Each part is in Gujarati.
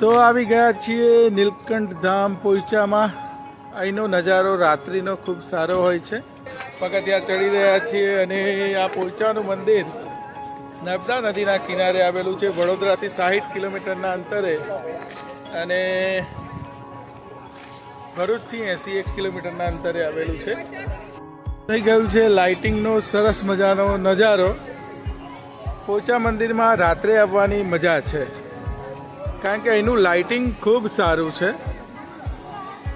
તો આવી ગયા છીએ નીલકંઠ ધામ પોઈચામાં. અહીંનો નજારો રાત્રિનો ખૂબ સારો હોય છે. પગથિયા ચડી રહ્યા છીએ અને આ પોઈચાનું મંદિર નર્મદા નદીના કિનારે આવેલું છે, વડોદરાથી સાહીઠ કિલોમીટરના અંતરે. અને ભરૂચથી એંસી એક કિલોમીટરના અંતરે આવેલું છે. થઈ ગયું છે લાઇટિંગનો સરસ મજાનો નજારો. પોચા મંદિરમાં રાત્રે આવવાની મજા છે. કારણ કે અહીંનું લાઇટિંગ ખૂબ સારું છે.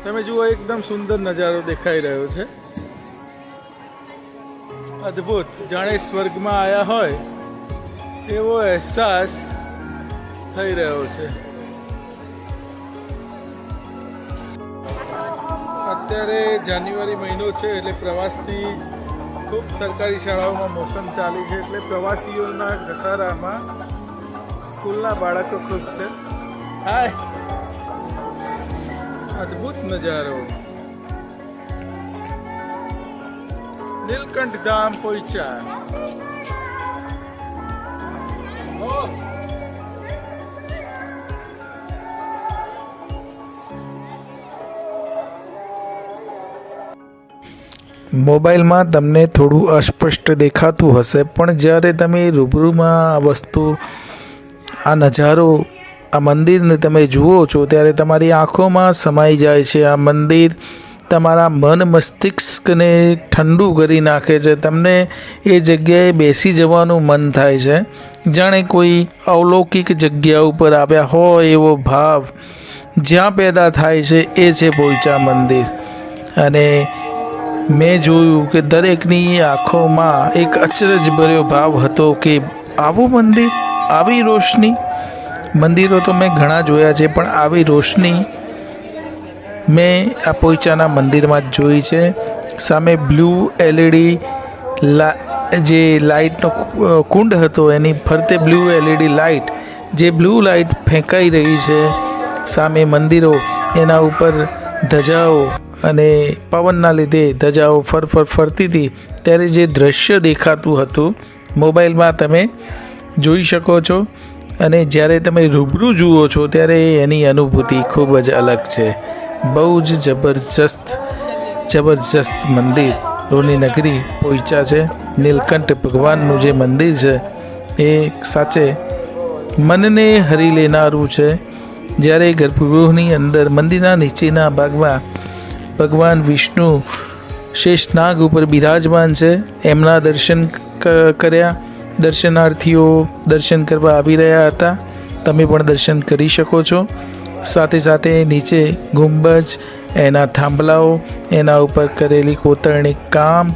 તમે જુઓ, એકદમ સુંદર નજારો દેખાઈ રહ્યો છે. અદ્ભુત. જાણે સ્વર્ગમાં આવ્યા હોય, એવો અહેસાસ થઈ રહ્યો છે. અત્યારે જાન્યુઆરી મહિનો છે, એટલે પ્રવાસની ખૂબ સરકારી શાળાઓમાં મોસમ ચાલી છે, એટલે પ્રવાસીઓના ઘસારામાં સ્કૂલના બાળકો ખૂબ છે. હાય. અદ્ભુત નજારો. નીલકંઠ ધામ પોઈચા મોબાઈલમાં તમને થોડું અસ્પષ્ટ દેખાતું હશે, પણ જ્યારે તમે રૂબરૂમાં આ વસ્તુ, આ નજારો આ મંદિરને તમે જુઓ છો, ત્યારે તમારી આંખોમાં સમાઈ જાય છે. આ મંદિર તમારા મન મસ્તિષ્કને ઠંડુ કરી નાખે છે. તમને એ જગ્યાએ બેસી જવાનું મન થાય છે. જાણે કોઈ અવલૌકિક જગ્યા ઉપર આવ્યા હોય એવો ભાવ જ્યાં પેદા થાય છે, એ છે પોઈચા મંદિર. અને મેં જોયું કે દરેકની આંખોમાં એક અચરજભર્યો ભાવ હતો કે, આવું મંદિર, આવી રોશની મંદિરો તો મેં ઘણા જોયા છે, પણ આવી રોશની મેં આ પોઈચાના મંદિરમાં જ જોઈ છે. સામે બ્લુ એલઈડી લા, જે લાઇટનો કુંડ હતો, એની ફરતે બ્લુ એલઈડી લાઇટ, જે બ્લુ લાઇટ ફેંકાઈ રહી છે. સામે મંદિરો, એના ઉપર ધજાઓ અને પવનના લીધે ધજાઓ ફર ફર, ફરતી હતી. ત્યારે જે દ્રશ્ય દેખાતું હતું, મોબાઈલમાં તમે જોઈ શકો છો. અને જ્યારે તમે રૂબરૂ જુઓ છો, ત્યારે એની અનુભૂતિ ખૂબ જ અલગ છે. બહુ જ જબરજસ્ત જબરજસ્ત મંદિર રોની નગરી પોઈચા છે. નીલકંઠ ભગવાનનું જે મંદિર છે, એ સાચે મનને હરી લેનારું છે. જ્યારે ગર્ભગૃહની અંદર મંદિરના નીચેના ભાગમાં ભગવાન વિષ્ણુ શેષનાગ ઉપર બિરાજમાન છે. એમના દર્શન કર્યા. દર્શનાર્થીઓ દર્શન કરવા આવી રહ્યા હતા. તમે પણ દર્શન કરી શકો છો. સાથે સાથે નીચે ગુંબજ, એના થાંભલાઓ, એના ઉપર કરેલી કોતરણી કામ,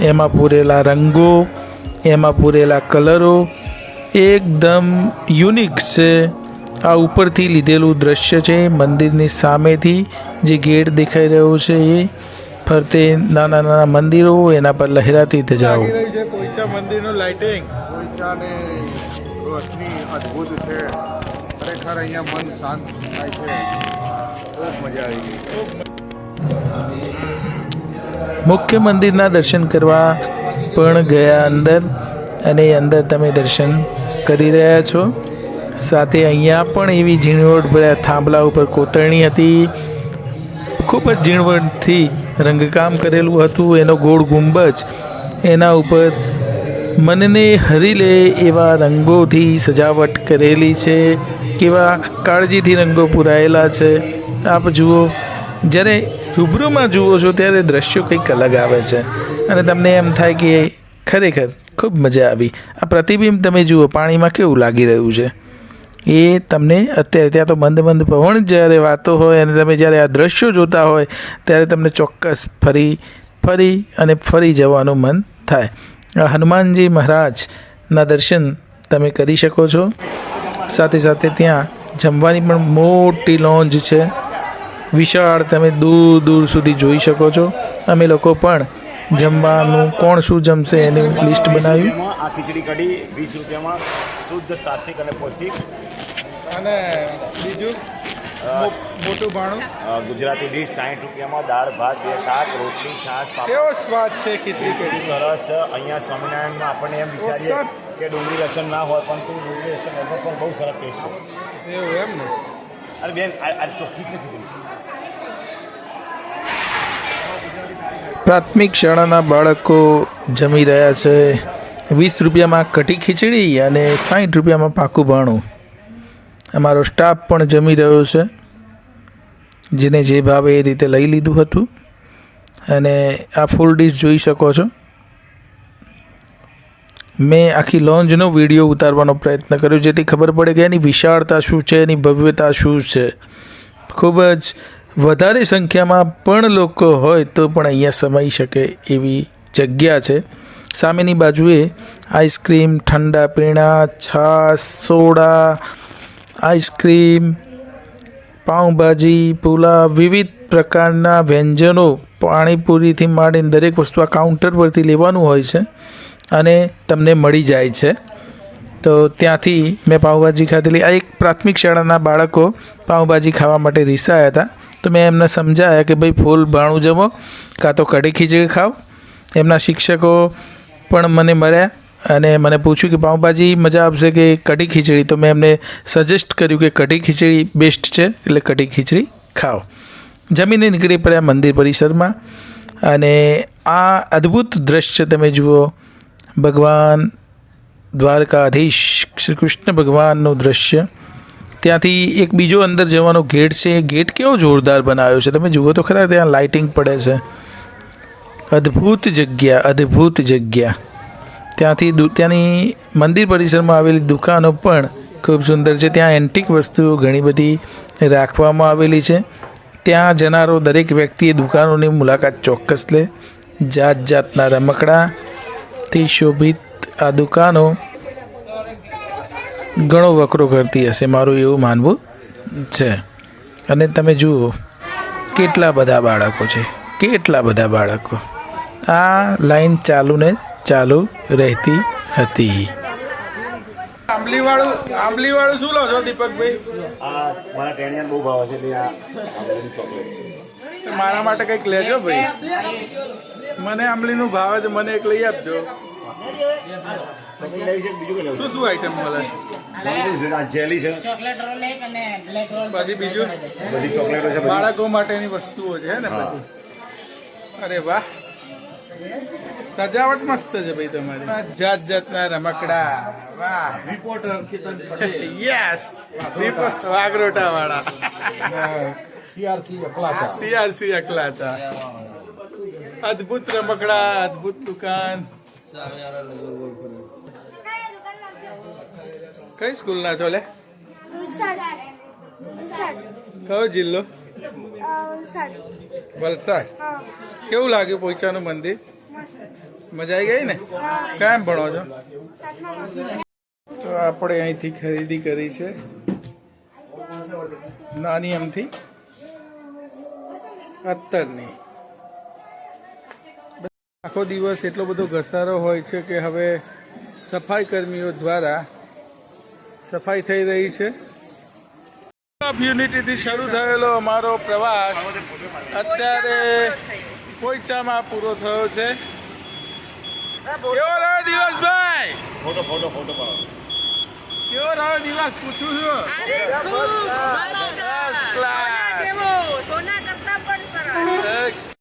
એમાં પૂરેલા રંગો, એમાં પૂરેલા કલરો, એકદમ યુનિક છે. આ ઉપરથી લીધેલું દ્રશ્ય છે મંદિરની સામેથી. જે ગેટ દેખાઈ રહ્યો છે એ ફરતે નાના નાના મંદિરો, એના પર લહેરાતી ધજાઓ. મંદિરનું લાઇટિંગ પોઈચાની રોશની અદ્ભુત છે. ખરેખર અહીંયા મન શાંત થાય છે. ખૂબ મજા આવી ગઈ. મુખ્ય મંદિરના દર્શન કરવા પણ ગયા અંદર અને અંદર તમે દર્શન કરી રહ્યા છો. સાથે અહીંયા પણ એવી ઝીણવટભર્યા થાંભલા ઉપર કોતરણી હતી. ખૂબ જ ઝીણવટથી રંગકામ કરેલું હતું. એનો ગોળ ગુંબજ એના ઉપર મનને હરી લે એવા રંગોથી સજાવટ કરેલી છે, કેવા કાળજીથી રંગો પૂરાયેલા છે. આપ જુઓ, જ્યારે રૂબરૂમાં જુઓ છો ત્યારે દ્રશ્યો કંઈક અલગ આવે છે. અને તમને એમ થાય કે ખરેખર ખૂબ મજા આવી. આ પ્રતિબિંબ તમે જુઓ, પાણીમાં કેવું લાગી રહ્યું છે. એ તમને અત્યારે ત્યાં તો મંદ મંદ પવન જ્યારે વાતો હોય અને તમે જ્યારે આ દ્રશ્યો જોતા હોય, ત્યારે તમને ચોક્કસ ફરી ફરી અને ફરી જવાનું મન થાય. હનુમાનજી મહારાજના દર્શન તમે કરી શકો છો. સાથે સાથે ત્યાં જમવાની પણ મોટી લોન્જ છે. વિશાળ તમે દૂર દૂર સુધી જોઈ શકો છો. અમે લોકો પણ જમવાનું કોણ શું જમશે એનું લિસ્ટ બનાવ્યું આ ખીચડી કઢી વીસ રૂપિયામાં શુદ્ધ સાત્વિક અને પૌષ્ટિક. અને બીજું? મોટું ભાણું. ગુજરાતી ડીશ સાઠ રૂપિયામાં દાળ ભાત બે શાક રોટલી છાશ પાપડ. કેવો સ્વાદ છે ખીચડી કઢી સરસ. અહીંયા સ્વામિનારાયણમાં આપણને એમ વિચારીએ કે ડુંગળી લસણ ના હોય પણ તું ડુંગળી લસણ વગર પણ બહુ સરસ ટેસ્ટ છે. એવું એમ ને? અરે બેન આ આ ચોખ્ખી છે ખીચડી પ્રાથમિક શાળાના બાળકો જમી રહ્યા છે. વીસ રૂપિયામાં કઢી ખીચડી અને સાઠ રૂપિયામાં પાકું ભાણું. અમારો સ્ટાફ પણ જમી રહ્યો છે, જેને જે ભાવે એ રીતે લઈ લીધું હતું. અને આ ફૂલ ડીશ જોઈ શકો છો. મેં આખી લોન્જનો વીડિયો ઉતારવાનો પ્રયત્ન કર્યો, જેથી ખબર પડે કે એની વિશાળતા શું છે, એની ભવ્યતા શું છે. ખૂબ જ વધારે સંખ્યામાં પણ લોકો હોય તો પણ અહીંયા સમાઈ શકે એવી જગ્યા છે. સામેની બાજુએ આઈસ્ક્રીમ ઠંડા પીણા, છાશ, soda ice cream pav bhaji pulao, વિવિધ પ્રકારના વ્યંજનો પાણીપુરીથી માંડીને દરેક વસ્તુ આ કાઉન્ટર પરથી લેવાનું હોય છે અને તમને મળી જાય છે. તો ત્યાંથી મેં પાઉંભાજી ખાધેલી. આ એક પ્રાથમિક શાળાના બાળકો પાઉંભાજી ખાવા માટે રીસાયા હતા. તો મેં એમને સમજાયા કે ભાઈ ફૂલ ભાણું જમો, કાં તો કઢી ખીચડી ખાઓ એમના શિક્ષકો પણ મને મળ્યા. અને મને પૂછ્યું કે પાઉંભાજી મજા આપશે કે કઢી ખીચડી? તો મેં એમને સજેસ્ટ કર્યું કે કઢી ખીચડી બેસ્ટ છે, એટલે કઢી ખીચડી ખાઓ. જમીને નીકળી પડ્યા મંદિર પરિસરમાં અને આ અદ્ભુત દ્રશ્ય તમે જુઓ. ભગવાન દ્વારકાધીશ, શ્રી કૃષ્ણ ભગવાનનું દ્રશ્ય. ત્યાંથી એક બીજો અંદર જવાનો ગેટ છે. એ ગેટ કેવો જોરદાર બનાવ્યો છે? તમે જુઓ તો ખરા ત્યાં લાઇટિંગ પડે છે. અદ્ભુત જગ્યા અદ્ભુત જગ્યા. ત્યાંથી ત્યાંની મંદિર પરિસરમાં આવેલી દુકાનો પણ ખૂબ સુંદર છે. ત્યાં એન્ટિક વસ્તુઓ ઘણી બધી રાખવામાં આવેલી છે. ત્યાં જનારો દરેક વ્યક્તિએ દુકાનોની મુલાકાત ચોક્કસ લે. જાત જાતના રમકડાથી શોભિત આ દુકાનો ઘણો વકરો કરતી હશે, મારું એવું માનવું છે. અને તમે જુઓ, કેટલા બધા બાળકો છે, કેટલા બધા બાળકો. આ લાઈન ચાલુ ને ચાલુ રહેતી હતી. આંબલીવાળું આંબલીવાળું શું લો છો દીપકભાઈ? આ મારા ટેણિયાને બહુ ભાવે છે એટલે આ ચોકલેટ મારા માટે કંઈક લેજો ભાઈ. મને આંબલીનું ભાવે છે મને એક લઈ આપજો. શું શું આઈટમ મળે છે. આ જેલી છે? ચોકલેટ રોલ એક અને બ્લેક રોલ પછી બીજું? બધી ચોકલેટો છે બાળકો માટેની વસ્તુઓ છે ને અરે વાહ. સજાવટ મસ્ત છે ભાઈ તમારી જાત જાતના રમકડા વાહ રિપોર્ટર યસ વાગરોટા વાળા સીઆરસી અકલાચા અદ્ભુત રમકડા અદ્ભુત દુકાન કઈ સ્કૂલ ના છો લે કયો જિલ્લો વલસાડ. કેવું લાગ્યું પોઈચાનું મંદિર? મજા આવી ગઈ ને? કેમ ભણો છો? તો આપણે અહીંથી ખરીદી કરી છે. નાની એમથી? અત્તરની. આખો દિવસ એટલો બધો ઘસારો હોય છે કે હવે સફાઈ કર્મીઓ દ્વારા સફાઈ થઈ રહી છે. ઓફ યુનિટીથી શરૂ થયેલો અમારો પ્રવાસ અત્યારે કોઈચામાં પૂરો થયો છે. કેવો રહ્યો દિવસ ભાઈ? ફોટો ફોટો ફોટો પાડો. કેવો રહ્યો દિવસ? પૂછું છું.